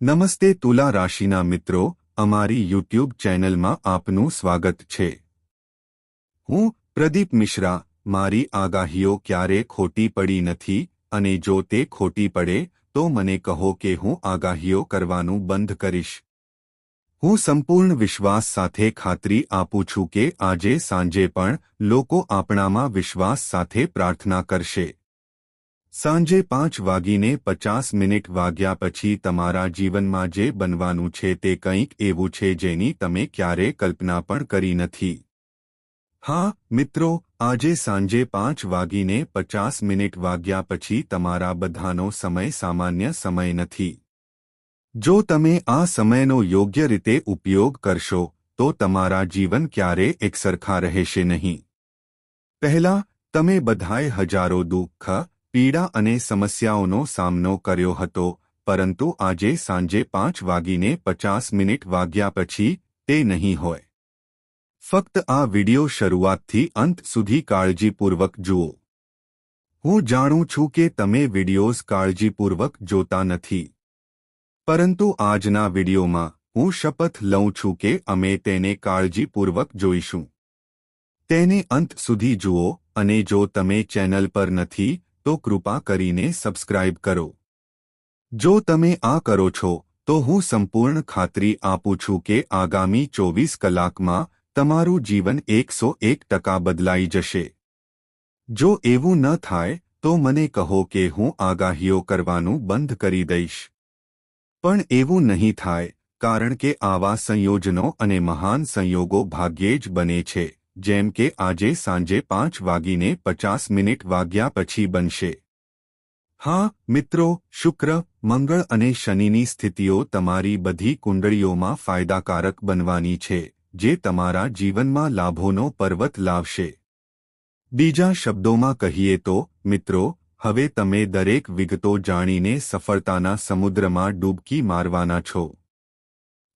નમસ્તે તુલા રાશિના મિત્રો, અમારી યુટ્યુબ ચેનલમાં આપનું સ્વાગત છે. હું પ્રદીપ મિશ્રા, મારી આગાહીઓ ક્યારે ખોટી પડી નથી અને જો તે ખોટી પડે, તો મને કહો કે હું આગાહીઓ કરવાનું બંધ કરીશ. હું સંપૂર્ણ વિશ્વાસ સાથે ખાતરી આપું છું કે આજે સાંજે પણ લોકો આપણામાં વિશ્વાસ સાથે પ્રાર્થના કરશે. સાંજે પાંચ વાગીને પચાસ મિનિટ વાગ્યા પછી તમારા જીવનમાં જે બનવાનું છે તે કંઈક એવું છે જેની તમે ક્યારે કલ્પના પણ કરી નથી. હા, મિત્રો, આજે સાંજે પાંચ વાગીને પચાસ મિનિટ વાગ્યા પછી તમારા બધાનો સમય સામાન્ય સમય નથી. જો તમે આ સમયનો યોગ્ય રીતે ઉપયોગ કરશો, તો તમારા જીવન ક્યારે એકસરખા રહેશે નહીં. પહેલા, તમે બધાએ હજારો દુઃખ પીડા અને સમસ્યાઓનો સામનો કર્યો હતો, પરંતુ આજે સાંજે પાંચ વાગીને પચાસ મિનિટ વાગ્યા પછી તે નહીં હોય. ફક્ત આ વિડિયો શરૂઆતથી અંત સુધી કાળજીપૂર્વક જુઓ. હું જાણું છું કે તમે વિડિયોઝ કાળજીપૂર્વક જોતા નથી. પરંતુ આજના વિડિયોમાં હું શપથ લઉં છું કે અમે તેને કાળજીપૂર્વક જોઈશું. તેને અંત સુધી જુઓ અને જો તમે ચેનલ પર નથી તો કૃપા કરીને સબસ્ક્રાઇબ કરો. જો તમે આ કરો છો, તો હું સંપૂર્ણ ખાતરી આપું છું કે આગામી ચોવીસ કલાકમાં તમારું જીવન એકસો એક ટકા બદલાઈ જશે. જો એવું ન થાય, તો મને કહો કે હું આગાહીઓ કરવાનું બંધ કરી દઈશ. પણ એવું નહીં થાય, કારણ કે આવા સંયોજનો અને મહાન સંયોગો ભાગ્યે જ બને છે. જેમ કે આજે સાંજે પાંચ વાગીને પચાસ મિનિટ વાગ્યા પછી બનશે. હા, મિત્રો, શુક્ર, મંગળ અને શનિની સ્થિતિઓ તમારી બધી કુંડળીઓમાં ફાયદાકારક બનવાની છે, જે તમારા જીવનમાં લાભોનો પર્વત લાવશે. બીજા શબ્દોમાં કહીએ તો, મિત્રો, હવે તમે દરેક વિગતો જાણીને સફળતાના સમુદ્રમાં ડૂબકી મારવાના છો.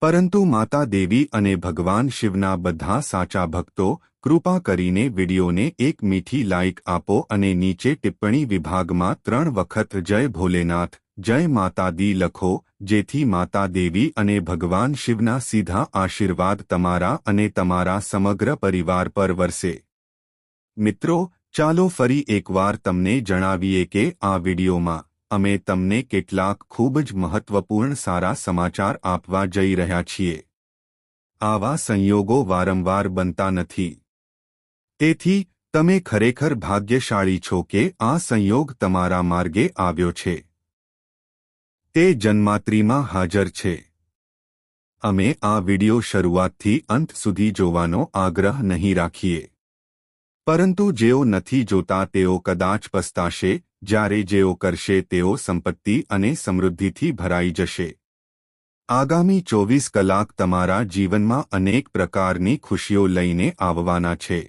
પરંતુ માતા દેવી અને ભગવાન શિવના બધા સાચા ભક્તો કૃપા કરીને વિડીયોને એક મીઠી લાઇક આપો અને નીચે ટિપ્પણી વિભાગમાં ત્રણ વખત જય ભોલેનાથ, જય માતા દી લખો, જેથી માતા દેવી અને ભગવાન શિવના સીધા આશીર્વાદ તમારા અને તમારા સમગ્ર પરિવાર પર વરસે. મિત્રો, ચાલો ફરી એકવાર તમને જણાવીએ કે આ વિડિયોમાં અમે તમને કેટલાક ખૂબ જ મહત્વપૂર્ણ સારા સમાચાર આપવા જઈ રહ્યા છીએ. આવા સંયોગો વારંવાર બનતા નથી. તેથી, તમે ખરેખર ભાગ્યશાળી છો કે આ સંયોગ તમારા માર્ગે આવ્યો છે. તે જન્માત્રીમાં હાજર છે. અમે આ વિડિયો શરૂઆતથી અંત સુધી જોવાનો આગ્રહ નહીં રાખીએ. પરંતુ જેઓ નથી જોતા તેઓ કદાચ પસ્તાશે જ્યારે જેઓ કરશે તેઓ સંપત્તિ અને સમૃદ્ધિથી ભરાઈ જશે. આગામી ચોવીસ કલાક તમારા જીવનમાં અનેક પ્રકારની ખુશીઓ લઈને આવવાના છે.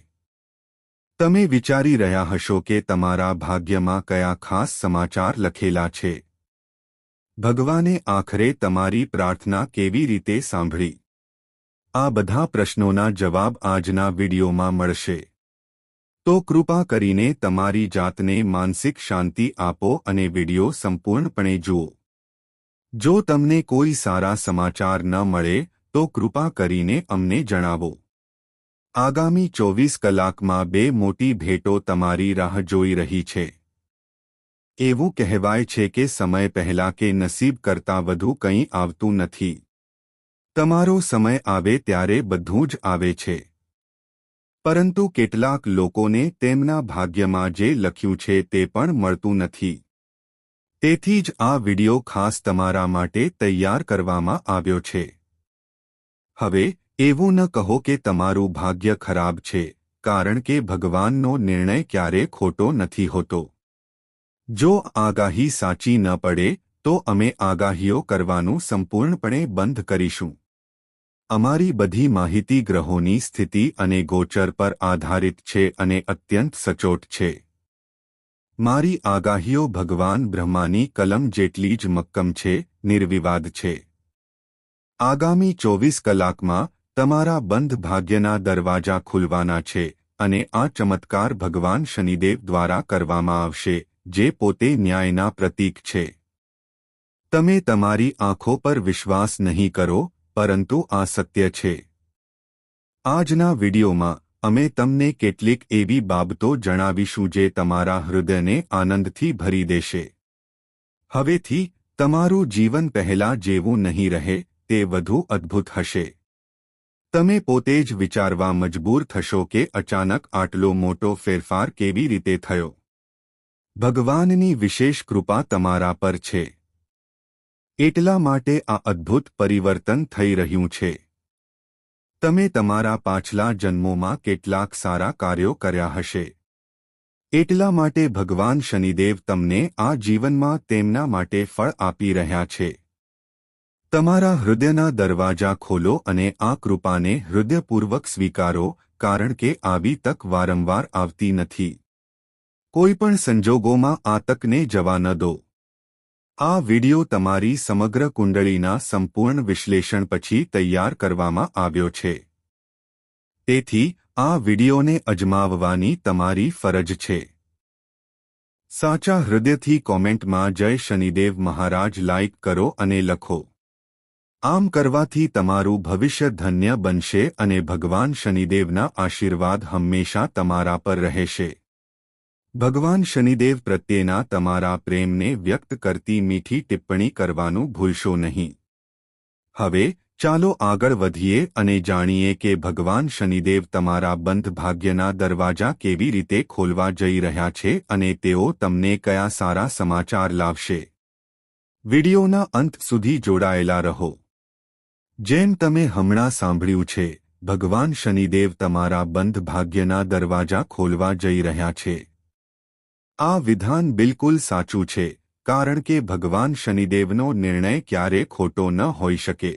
તમે વિચારી રહ્યા હશો કે તમારા ભાગ્યમાં કયા ખાસ સમાચાર લખેલા છે. ભગવાને આખરે તમારી પ્રાર્થના કેવી રીતે સાંભળી? આ બધા પ્રશ્નોના જવાબ આજના વિડીયોમાં મળશે. તો કૃપા કરીને તમારી જાતને માનસિક શાંતિ આપો અને વિડિયો સંપૂર્ણપણે જુઓ. જો તમને કોઈ સારા સમાચાર ન મળે, તો કૃપા કરીને અમને જણાવો. આગામી ચોવીસ કલાકમાં બે મોટી ભેટો તમારી રાહ જોઈ રહી છે. એવું કહેવાય છે કે સમય પહેલા કે નસીબ કરતાં વધુ કંઈ આવતું નથી. તમારો સમય આવે ત્યારે બધું જ આવે છે. પરંતુ કેટલાક લોકોને તેમના ભાગ્યમાં જે લખ્યું છે તે પણ મળતું નથી. તેથી જ આ વિડિયો ખાસ તમારા માટે તૈયાર કરવામાં આવ્યો છે. હવે, એવું ન કહો કે તમારું ભાગ્ય ખરાબ છે, કારણ કે ભગવાનનો નિર્ણય ક્યારે ખોટો નથી હોતો. જો આગાહી સાચી ન પડે, તો અમે આગાહીઓ કરવાનું સંપૂર્ણપણે બંધ કરીશું. અમારી બધી માહિતી ગ્રહોની સ્થિતિ અને ગોચર પર આધારિત છે અને અત્યંત સચોટ છે. મારી આગાહીઓ ભગવાન બ્રહ્માની કલમ જેટલી જ મક્કમ છે, નિર્વિવાદ છે. આગામી ચોવીસ કલાકમાં તમારા બંધ ભાગ્યના દરવાજા ખુલવાના છે અને આ ચમત્કાર ભગવાન શનિદેવ દ્વારા કરવામાં આવશે, જે પોતે ન્યાયના પ્રતીક છે. તમે તમારી આંખો પર વિશ્વાસ નહીં કરો પરંતુ આ સત્ય છે. આજના વિડીયોમાં અમે તમને કેટલીક એવી બાબતો જણાવીશું જે તમારા હૃદયને આનંદથી ભરી દેશે. હવેથી, તમારું જીવન પહેલા જેવું નહીં રહે, તે વધુ અદ્ભુત હશે. તમે પોતે જ વિચારવા મજબૂર થશો કે અચાનક આટલો મોટો ફેરફાર કેવી રીતે થયો? ભગવાનની વિશેષ કૃપા તમારા પર છે. એટલા માટે આ અદ્ભુત પરિવર્તન થઈ રહ્યું છે. તમે તમારા પાછલા જન્મોમાં કેટલાક સારા કાર્યો કર્યા હશે. એટલા માટે ભગવાન શનિદેવ તમને આ જીવનમાં તેમના માટે ફળ આપી રહ્યા છે. તમારા હૃદયના દરવાજા ખોલો અને આ કૃપાને હૃદયપૂર્વક સ્વીકારો, કારણ કે આવી તક વારંવાર આવતી નથી. કોઈપણ સંજોગોમાં આ તકને જવા ન દો. આ વિડિયો તમારી સમગ્ર કુંડળીના સંપૂર્ણ વિશ્લેષણ પછી તૈયાર કરવામાં આવ્યો છે. તેથી, આ વિડિયોને અજમાવવાની તમારી ફરજ છે. સાચા હૃદયથી કોમેન્ટમાં જય શનિદેવ મહારાજ લાઇક કરો અને લખો. આમ કરવાથી તમારું ભવિષ્ય ધન્ય બનશે અને ભગવાન શનિદેવના આશીર્વાદ હંમેશા તમારા પર રહેશે. ભગવાન શનિદેવ પ્રત્યેના તમારા પ્રેમને વ્યક્ત કરતી મીઠી ટિપ્પણી કરવાનું ભૂલશો નહીં. હવે, ચાલો આગળ વધીએ અને જાણીએ કે ભગવાન શનિદેવ તમારા બંધ ભાગ્યના દરવાજા કેવી રીતે ખોલવા જઈ રહ્યા છે અને તેઓ તમને કયા સારા સમાચાર લાવશે. વિડિયોના અંત સુધી જોડાયેલા રહો. જેમ તમે હમણાં સાંભળ્યું છે, ભગવાન શનિદેવ તમારા બંધ ભાગ્યના દરવાજા ખોલવા જઈ રહ્યા છે. આ વિધાન બિલકુલ સાચું છે, કારણ કે ભગવાન શનિદેવનો નિર્ણય ક્યારે ખોટો ન હોઈ શકે.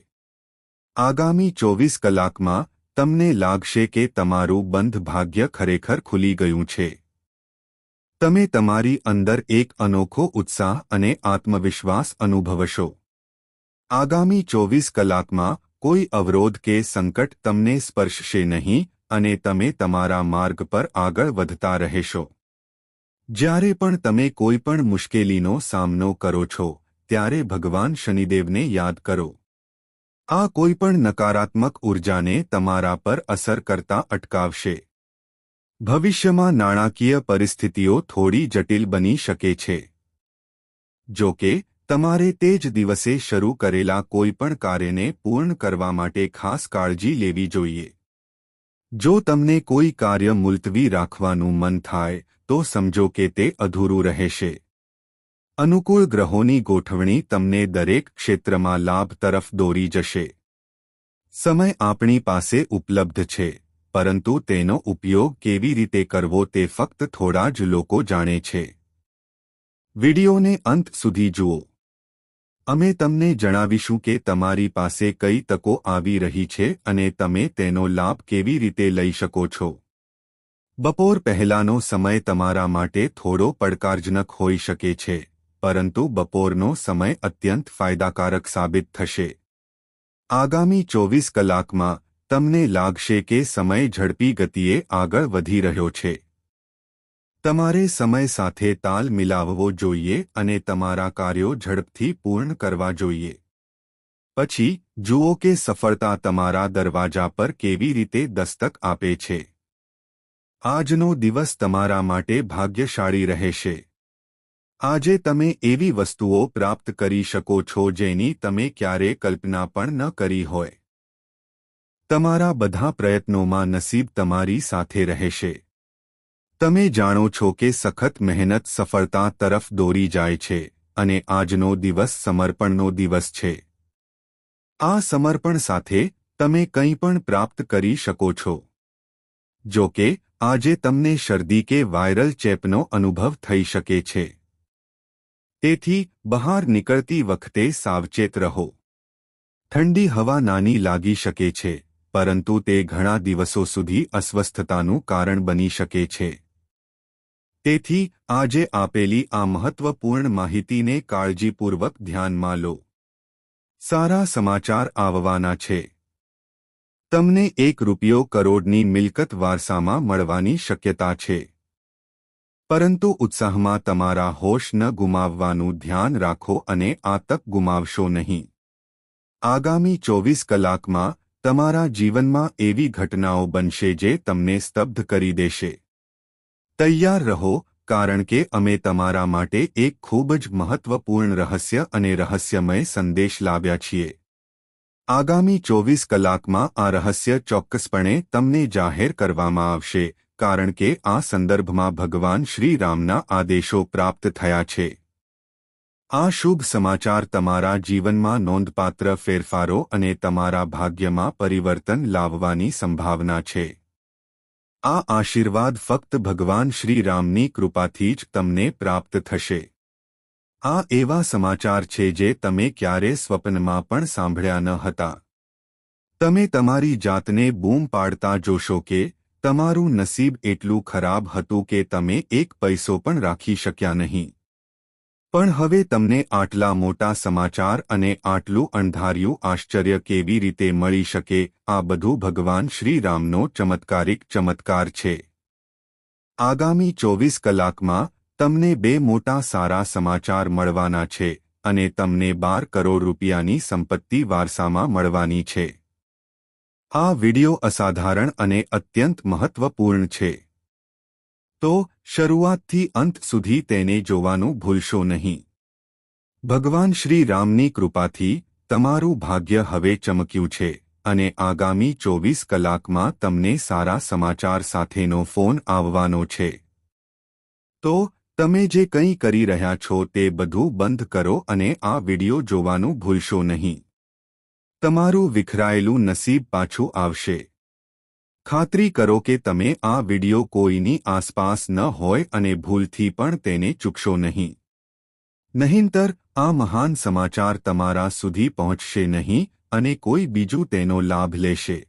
આગામી ચોવીસ કલાકમાં તમને લાગશે કે તમારું બંધ ભાગ્ય ખરેખર ખુલી ગયું છે. તમે તમારી અંદર એક અનોખો ઉત્સાહ અને આત્મવિશ્વાસ અનુભવશો. આગામી ચોવીસ કલાકમાં કોઈ અવરોધ કે સંકટ તમને સ્પર્શશે નહીં અને તમે તમારા માર્ગ પર આગળ વધતા રહેશો. જ્યારે પણ તમે કોઈ પણ મુશ્કેલીનો સામનો કરો છો, ત્યારે ભગવાન શનિદેવને યાદ કરો. આ કોઈપણ નકારાત્મક ઉર્જાને તમારા પર અસર કરતા અટકાવશે. ભવિષ્યમાં નાણાકીય પરિસ્થિતિઓ થોડી જટિલ બની શકે છે. જો કે, તમારે તે જ દિવસે શરૂ કરેલા કોઈપણ કાર્યને પૂર્ણ કરવા માટે ખાસ કાળજી લેવી જોઈએ. જો તમને કોઈ કાર્ય મુલતવી રાખવાનું મન થાય, તો સમજો કે તે અધૂરું રહેશે. અનુકૂળ ગ્રહોની ગોઠવણી તમને દરેક ક્ષેત્રમાં લાભ તરફ દોરી જશે. સમય આપણી પાસે ઉપલબ્ધ છે, પરંતુ તેનો ઉપયોગ કેવી રીતે કરવો તે ફક્ત થોડા જ લોકો જાણે છે. વિડિયોને અંત સુધી જુઓ. અમે તમને જણાવીશું કે તમારી પાસે કઈ તકો આવી રહી છે અને તમે તેનો લાભ કેવી રીતે લઈ શકો છો. બપોર પહેલાનો સમય તમારા માટે થોડો પડકારજનક હોઈ શકે છે, પરંતુ બપોરનો સમય અત્યંત ફાયદાકારક સાબિત થશે. આગામી ચોવીસ કલાકમાં, તમને લાગશે કે સમય ઝડપી ગતિએ આગળ વધી રહ્યો છે. તમારે સમય સાથે તાલ મિલાવવો જોઈએ અને તમારા કાર્યો ઝડપથી પૂર્ણ કરવા જોઈએ. પછી, જુઓ કે સફળતા તમારા દરવાજા પર કેવી રીતે દસ્તક આપે છે. આજનો દિવસ તમારા માટે ભાગ્યશાળી રહેશે. આજે તમે એવી વસ્તુઓ પ્રાપ્ત કરી શકો છો જેની તમે ક્યારે કલ્પના પણ ન કરી હોય. તમારા બધા પ્રયત્નોમાં નસીબ તમારી સાથે રહેશે. તમે જાણો છો કે સખત મહેનત સફળતા તરફ દોરી જાય છે અને આજનો દિવસ સમર્પણનો દિવસ છે. આ સમર્પણ સાથે તમે કંઈ પણ પ્રાપ્ત કરી શકો છો. જો કે, આજે તમને શરદી કે વાયરલ ચેપનો અનુભવ થઈ શકે છે. તેથી, બહાર નીકળતી વખતે સાવચેત રહો. ઠંડી હવા નાની લાગી શકે છે, પરંતુ તે ઘણા દિવસો સુધી અસ્વસ્થતાનું કારણ બની શકે છે. તેથી, આજે આપેલી આ મહત્વપૂર્ણ માહિતીને કાળજીપૂર્વક ધ્યાનમાં લો. સારા સમાચાર આવવાના છે. તમને એક રૂપિયો કરોડની મિલકત વારસામાં મળવાની શક્યતા છે. પરંતુ ઉત્સાહમાં તમારા હોશ ન ગુમાવવાનું ધ્યાન રાખો અને આ તક ગુમાવશો નહીં. આગામી ચોવીસ કલાકમાં તમારા જીવનમાં એવી ઘટનાઓ બનશે જે તમને સ્તબ્ધ કરી દેશે. તૈયાર રહો, કારણ કે અમે તમારા માટે એક ખૂબ જ મહત્વપૂર્ણ રહસ્ય અને રહસ્યમય સંદેશ લાવ્યા છીએ. આગામી ચોવીસ કલાકમાં આ રહસ્ય ચોક્કસપણે તમને જાહેર કરવામાં આવશે, કારણ કે આ સંદર્ભમાં ભગવાન શ્રીરામના આદેશો પ્રાપ્ત થયા છે. આ શુભ સમાચાર તમારા જીવનમાં નોંધપાત્ર ફેરફારો અને તમારા ભાગ્યમાં પરિવર્તન લાવવાની સંભાવના છે. આ આશીર્વાદ ફક્ત ભગવાન શ્રીરામની કૃપાથી જ તમને પ્રાપ્ત થશે. આ એવા સમાચાર છે જે તમે ક્યારે સ્વપ્નમાં પણ સાંભળ્યા ન હતા. તમે તમારી જાતને બૂમ પાડતા જોશો કે તમારું નસીબ એટલું ખરાબ હતું કે તમે એક પૈસો પણ રાખી શક્યા નહીં. પણ હવે તમને આટલા મોટા સમાચાર અને આટલું અણધાર્યું આશ્ચર્ય કેવી રીતે મળી શકે? આ બધું ભગવાન શ્રીરામનો ચમત્કારિક ચમત્કાર છે. આગામી ચોવીસ કલાકમાં તમને બે મોટા સારા સમાચાર મળવાના છે અને તમને બાર કરોડ રૂપિયાની સંપત્તિ વારસામાં મળવાની છે. આ વિડિયો અસાધારણ અને અત્યંત મહત્વપૂર્ણ છે. તો શરૂઆતથી અંત સુધી તેને જોવાનું ભૂલશો નહીં. ભગવાન શ્રી રામની કૃપાથી તમારું ભાગ્ય હવે ચમક્યું છે અને આગામી ચોવીસ કલાકમાં તમને સારા સમાચાર સાથેનો ફોન આવવાનો છે. તો તમે જે કંઈ કરી રહ્યા છો તે બધું બંધ કરો અને આ વિડિયો જોવાનું ભૂલશો નહીં. તમારું વિખરાયેલું નસીબ પાછું આવશે. ખાતરી કરો કે તમે આ વિડિયો કોઈની આસપાસ ન હોય અને ભૂલથી પણ તેને ચૂકશો નહીં. નહીંતર, આ મહાન સમાચાર તમારા સુધી પહોંચશે નહીં અને કોઈ બીજું તેનો લાભ લેશે.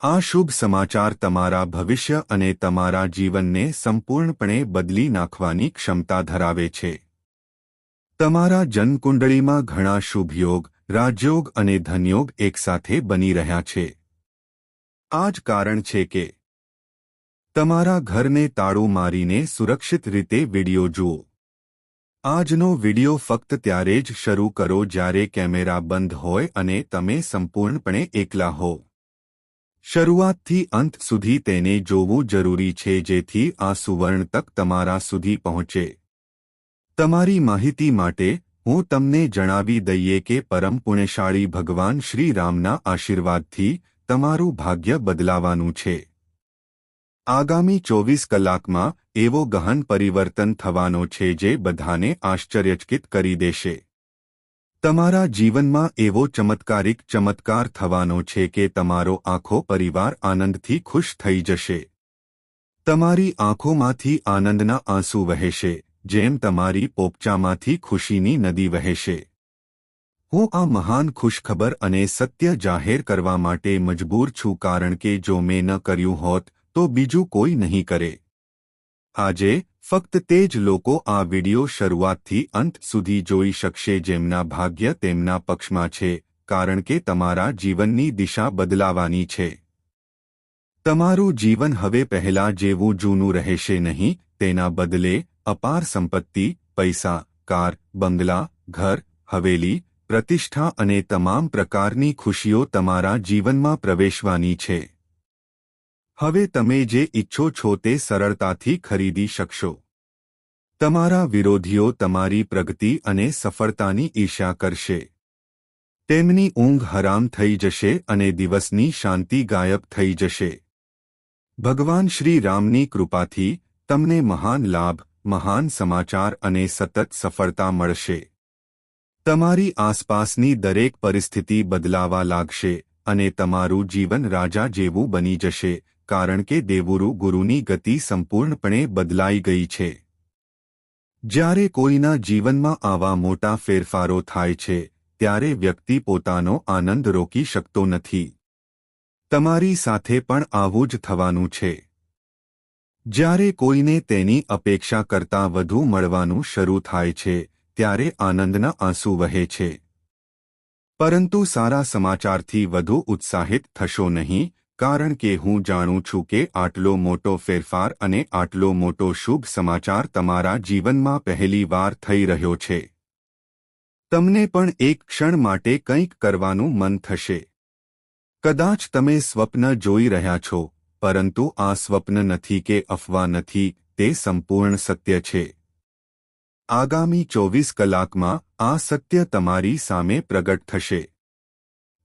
આ શુભ સમાચાર તમારા ભવિષ્ય અને તમારા જીવનને સંપૂર્ણપણે બદલી નાખવાની ક્ષમતા ધરાવે છે. તમારા જન્મકુંડળીમાં ઘણા શુભયોગ રાજયોગ અને ધનયોગ એકસાથે બની રહ્યા છે. આ જ કારણ છે કે તમારા ઘરને તાળું મારીને સુરક્ષિત રીતે વિડિયો જુઓ. આજનો વિડિયો ફક્ત ત્યારે જ શરૂ કરો જ્યારે કેમેરા બંધ હોય અને તમે સંપૂર્ણપણે એકલા હો. શરૂઆતથી અંત સુધી તેને જોવું જરૂરી છે જેથી આ સુવર્ણ તક તમારા સુધી પહોંચે. તમારી માહિતી માટે હું તમને જણાવી દઈએ કે પરમ પુણ્યશાળી ભગવાન શ્રીરામના આશીર્વાદથી તમારું ભાગ્ય બદલાવાનું છે. આગામી ચોવીસ કલાકમાં એવો ગહન પરિવર્તન થવાનો છે જે બધાને આશ્ચર્યચકિત કરી દેશે. તમારા જીવનમાં એવો ચમત્કારિક ચમત્કાર થવાનો છે કે તમારો આખો પરિવાર આનંદથી ખુશ થઈ જશે. તમારી આંખોમાંથી આનંદના આંસુ વહેશે, જેમ તમારી પોપચામાંથી ખુશીની નદી વહેશે. હું આ મહાન ખુશખબર અને સત્ય જાહેર કરવા માટે મજબૂર છું કારણ કે જો મેં ન કર્યું હોત, તો બીજું કોઈ નહીં કરે. આજે, ફક્ત તે જ લોકો આ વિડિયો શરૂઆતથી અંત સુધી જોઈ શકશે જેમના ભાગ્ય તેમના પક્ષમાં છે, કારણ કે તમારા જીવનની દિશા બદલાવાની છે. તમારું જીવન હવે પહેલા જેવું જૂનું રહેશે નહીં, તેના બદલે, અપાર સંપત્તિ, પૈસા, કાર, બંગલા, ઘર, હવેલી પ્રતિષ્ઠા અને તમામ પ્રકારની ખુશીઓ તમારા જીવનમાં પ્રવેશવાની છે. હવે તમે જે ઇચ્છો છો તે સરળતાથી ખરીદી શકશો. તમારા વિરોધીઓ તમારી પ્રગતિ અને સફળતાની ઈર્ષા કરશે. તેમની ઊંઘ હરામ થઈ જશે અને દિવસની શાંતિ ગાયબ થઈ જશે. ભગવાન શ્રી રામની કૃપાથી તમને મહાન લાભ, મહાન સમાચાર અને સતત સફળતા મળશે. તમારી આસપાસની દરેક પરિસ્થિતિ બદલાવા લાગશે અને તમારું જીવન રાજા જેવું બની જશે, કારણ કે દેવુરુ ગુરુની ગતિ સંપૂર્ણપણે બદલાઈ ગઈ છે. જ્યારે કોઈના જીવનમાં આવા મોટા ફેરફારો થાય છે, ત્યારે વ્યક્તિ પોતાનો આનંદ રોકી શકતો નથી. તમારી સાથે પણ આવું જ થવાનું છે. જ્યારે કોઈને તેની અપેક્ષા કરતાં વધુ મળવાનું શરૂ થાય છે ત્યારે આનંદના આંસુ વહે છે. પરંતુ સારા સમાચારથી વધુ ઉત્સાહિત થશો નહીં, કારણ કે હું જાણું છું કે આટલો મોટો ફેરફાર અને આટલો મોટો શુભ સમાચાર તમારા જીવનમાં પહેલી વાર થઈ રહ્યો છે. તમને પણ એક ક્ષણ માટે કંઈક કરવાનું મન થશે. કદાચ તમે સ્વપ્ન જોઈ રહ્યા છો, પરંતુ આ સ્વપ્ન નથી કે અફવા નથી, તે સંપૂર્ણ સત્ય છે. આગામી ચોવીસ કલાકમાં આ સત્ય તમારી સામે પ્રગટ થશે.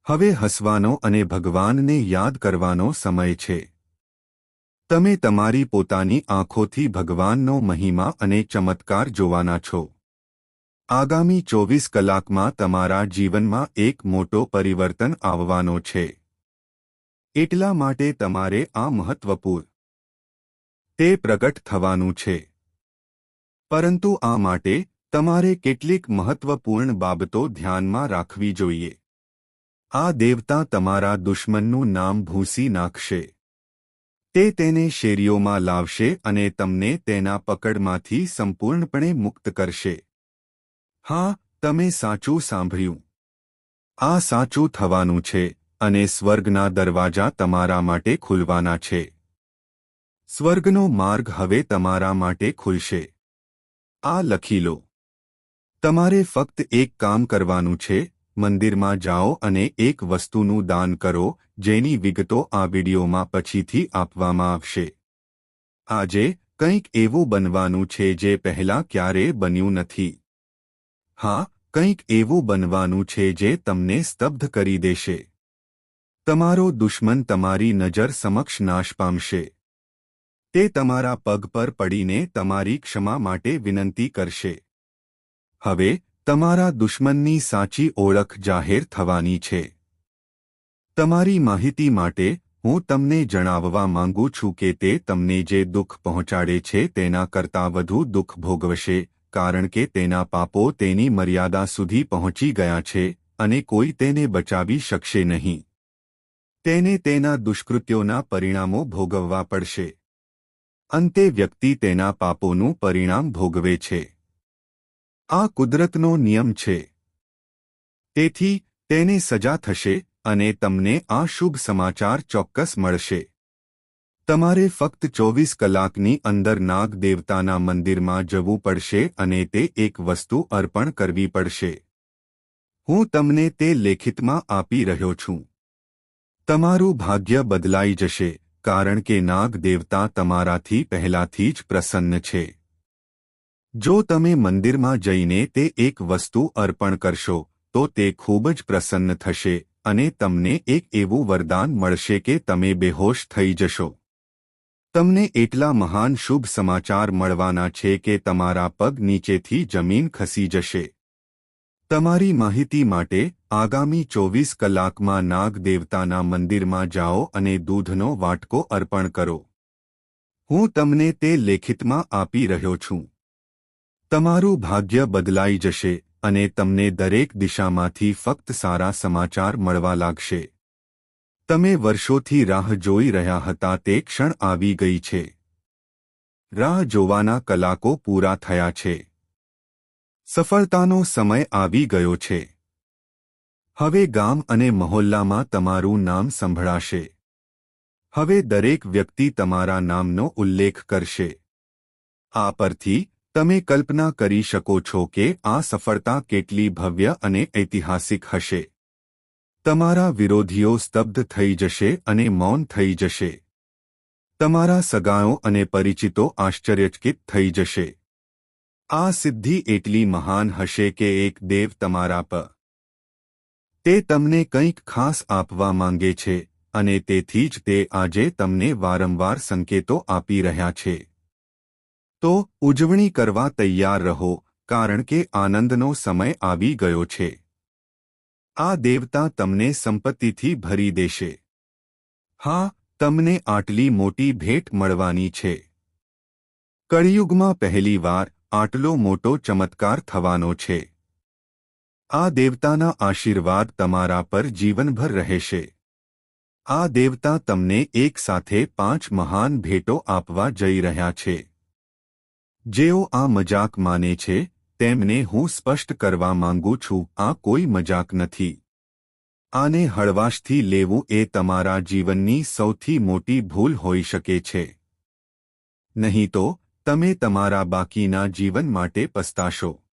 હવે હસવાનો અને ભગવાનને યાદ કરવાનો સમય છે. તમે તમારી પોતાની આંખોથી ભગવાનનો મહિમા અને ચમત્કાર જોવાના છો. આગામી ચોવીસ કલાકમાં તમારા જીવનમાં એક મોટો પરિવર્તન આવવાનો છે. એટલા માટે તમારે આ મહત્વપૂર્ણ તે પ્રગટ થવાનું છે. પરંતુ આ માટે તમારે કેટલીક મહત્વપૂર્ણ બાબતો ધ્યાનમાં રાખવી જોઈએ. આ દેવતા તમારા દુશ્મનનું નામ ભૂંસી નાખશે. તે તેને શેરીઓમાં લાવશે અને તમને તેના પકડમાંથી સંપૂર્ણપણે મુક્ત કરશે. હા, તમે સાચું સાંભળ્યું. આ સાચું થવાનું છે અને સ્વર્ગના દરવાજા તમારા માટે ખુલવાના છે. સ્વર્ગનો માર્ગ હવે તમારા માટે ખુલશે. આ લખી લો. તમારે ફક્ત એક કામ કરવાનું છે, મંદિરમાં જાઓ અને એક વસ્તુનું દાન કરો, જેની વિગતો આ વિડીયોમાં પછીથી આપવામાં આવશે. આજે કંઈક એવું બનવાનું છે જે પહેલાં ક્યારેય બન્યું નથી. હા, કંઈક એવું બનવાનું છે જે તમને સ્તબ્ધ કરી દેશે. તમારો દુશ્મન તમારી નજર સમક્ષ નાશ પામશે. તે તમારા પગ પર પડીને તમારી ક્ષમા માટે વિનંતી કરશે. હવે, તમારા દુશ્મનની સાચી ઓળખ જાહેર થવાની છે. તમારી માહિતી માટે હું તમને જણાવવા માંગુ છું કે તે તમને જે દુઃખ પહોંચાડે છે તેના કરતાં વધુ દુઃખ ભોગવશે, કારણ કે તેના પાપો તેની મર્યાદા સુધી પહોંચી ગયા છે અને કોઈ તેને બચાવી શકશે નહીં. તેને તેના દુષ્કૃત્યોના પરિણામો ભોગવવા પડશે. અંતે વ્યક્તિ તેના પાપોનું પરિણામ ભોગવે છે. આ કુદરતનો નિયમ છે. તેથી, તેને સજા થશે અને તમને આ શુભ સમાચાર ચોક્કસ મળશે. તમારે ફક્ત ચોવીસ કલાકની અંદર નાગ દેવતાના મંદિરમાં જવું પડશે અને તે એક વસ્તુ અર્પણ કરવી પડશે. હું તમને તે લેખિતમાં આપી રહ્યો છું. તમારું ભાગ્ય બદલાઈ જશે. કારણ કે નાગ દેવતા તમારાથી પહેલાથી જ પ્રસન્ન છે. જો તમે મંદિરમાં જઈને તે એક વસ્તુ અર્પણ કરશો, તો તે ખૂબ જ પ્રસન્ન થશે અને તમને એક એવું વરદાન મળશે કે તમે બેહોશ થઈ જશો. તમને એટલા મહાન શુભ સમાચાર મળવાના છે કે તમારા પગ નીચેથી જમીન ખસી જશે. તમારી માહિતી માટે આગામી ચોવીસ કલાકમાં નાગ દેવતાના મંદિરમાં જાઓ અને દૂધનો વાટકો અર્પણ કરો. હું તમને તે લેખિતમાં આપી રહ્યો છું. તમારું ભાગ્ય બદલાઈ જશે અને તમને દરેક દિશામાંથી ફક્ત સારા સમાચાર મળવા લાગશે. તમે વર્ષોથી રાહ જોઈ રહ્યા હતા તે ક્ષણ આવી ગઈ છે. રાહ જોવાના કલાકો પૂરા થયા છે. સફળતાનો સમય આવી ગયો છે. હવે ગામ અને મહોલ્લામાં તમારું નામ સંભળાશે. હવે દરેક વ્યક્તિ તમારા નામનો ઉલ્લેખ કરશે. આ પરથી તમે કલ્પના કરી શકો છો કે આ સફળતા કેટલી ભવ્ય અને ઐતિહાસિક હશે. તમારા વિરોધીઓ સ્તબ્ધ થઈ જશે અને મૌન થઈ જશે. તમારા સગાઓ અને પરિચિતો આશ્ચર્યચકિત થઈ જશે. આ સિદ્ધિ એટલી મહાન હશે કે એક દેવ તમારા પર તે તમને કંઈક ખાસ આપવા માંગે છે, અને તેથી જ તે આજે તમને વારંવાર સંકેતો આપી રહ્યા છે. તો, ઉજવણી કરવા તૈયાર રહો, કારણ કે આનંદનો સમય આવી ગયો છે. આ દેવતા તમને સંપત્તિથી ભરી દેશે. હા, તમને આટલી મોટી ભેટ મળવાની છે. કળિયુગમાં પહેલીવાર આટલો મોટો ચમત્કાર થવાનો છે. આ દેવતાના આશીર્વાદ તમારા પર જીવનભર રહેશે. આ દેવતા તમને એક સાથે પાંચ મહાન ભેટો આપવા જઈ રહ્યા છે. જેઓ આ મજાક માને છે, તેમને હું સ્પષ્ટ કરવા માંગુ છું, આ કોઈ મજાક નથી. આને હળવાશથી લેવું એ તમારા જીવનની સૌથી મોટી ભૂલ હોઈ શકે છે. નહીં તો તમે તમારા બાકીના જીવન માટે પસ્તાશો.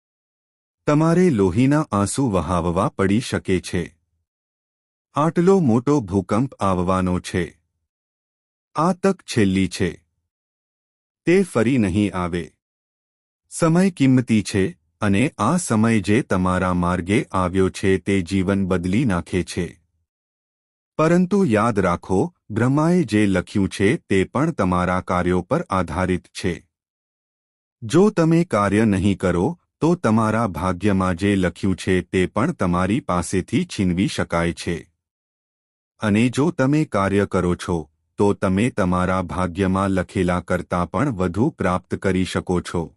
તમારે લોહીના આંસુ વહાવવા પડી શકે છે. આટલો મોટો ભૂકંપ આવવાનો છે. આ તક છેલ્લી છે. તે ફરી નહીં આવે. સમય કિંમતી છે અને આ સમય જે તમારા માર્ગે આવ્યો છે તે જીવન બદલી નાખે છે. પરંતુ યાદ રાખો, બ્રહ્માએ જે લખ્યું છે તે પણ તમારા કાર્યો પર આધારિત છે. જો તમે કાર્ય નહીં કરો, તો તમારા ભાગ્યમાં જે લખ્યું છે તે પણ તમારી પાસેથી છીનવી શકાય છે. અને જો તમે કાર્ય કરો છો, તો તમે તમારા ભાગ્યમાં લખેલા કરતાં પણ વધુ પ્રાપ્ત કરી શકો છો.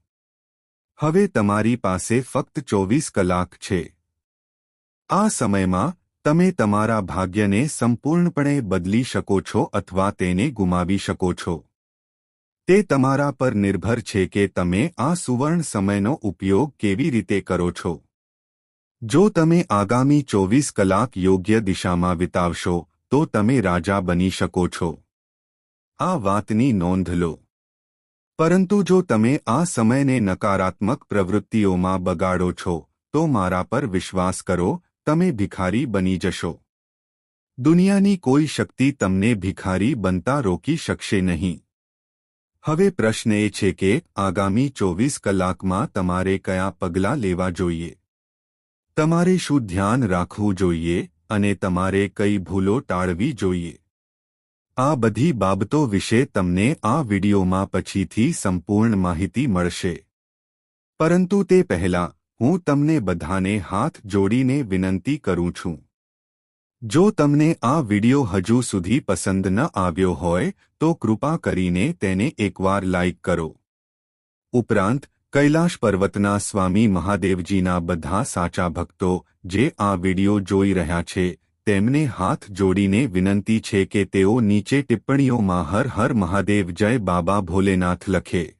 હવે તમારી પાસે ફક્ત ચોવીસ કલાક છે. આ સમયમાં, તમે તમારા ભાગ્યને સંપૂર્ણપણે બદલી શકો છો અથવા તેને ગુમાવી શકો છો. તે તમારા પર નિર્ભર છે કે તમે આ સુવર્ણ સમયનો ઉપયોગ કેવી રીતે કરો છો. જો તમે આગામી ચોવીસ કલાક યોગ્ય દિશામાં વિતાવશો, તો તમે રાજા બની શકો છો. આ વાતની નોંધ લો. પરંતુ જો તમે આ સમયને નકારાત્મક પ્રવૃત્તિઓમાં બગાડો છો, તો મારા પર વિશ્વાસ કરો, તમે ભિખારી બની જશો. દુનિયાની કોઈ શક્તિ તમને ભિખારી બનતા રોકી શકશે નહીં. હવે પ્રશ્ન એ છે કે આગામી ચોવીસ કલાકમાં તમારે કયા પગલાં લેવા જોઈએ? તમારે શું ધ્યાન રાખવું જોઈએ અને તમારે કઈ ભૂલો ટાળવી જોઈએ? આ બધી બાબતો વિશે તમને આ વિડિયોમાં પછીથી સંપૂર્ણ માહિતી મળશે. પરંતુ તે પહેલાં હું તમને બધાને હાથ જોડીને વિનંતી કરું છું. જો તમને આ વિડિયો હજુ સુધી પસંદ ન આવ્યો હોય, તો કૃપા કરીને તેને એકવાર લાઇક કરો. ઉપરાંત, કૈલાશ પર્વતના સ્વામી મહાદેવજીના બધા સાચા ભક્તો જે આ વિડિયો જોઈ રહ્યા છે, તેમને હાથ જોડીને વિનંતી છે કે તેઓ નીચે ટિપ્પણીઓમાં હર હર મહાદેવ જય બાબા ભોલેનાથ લખે.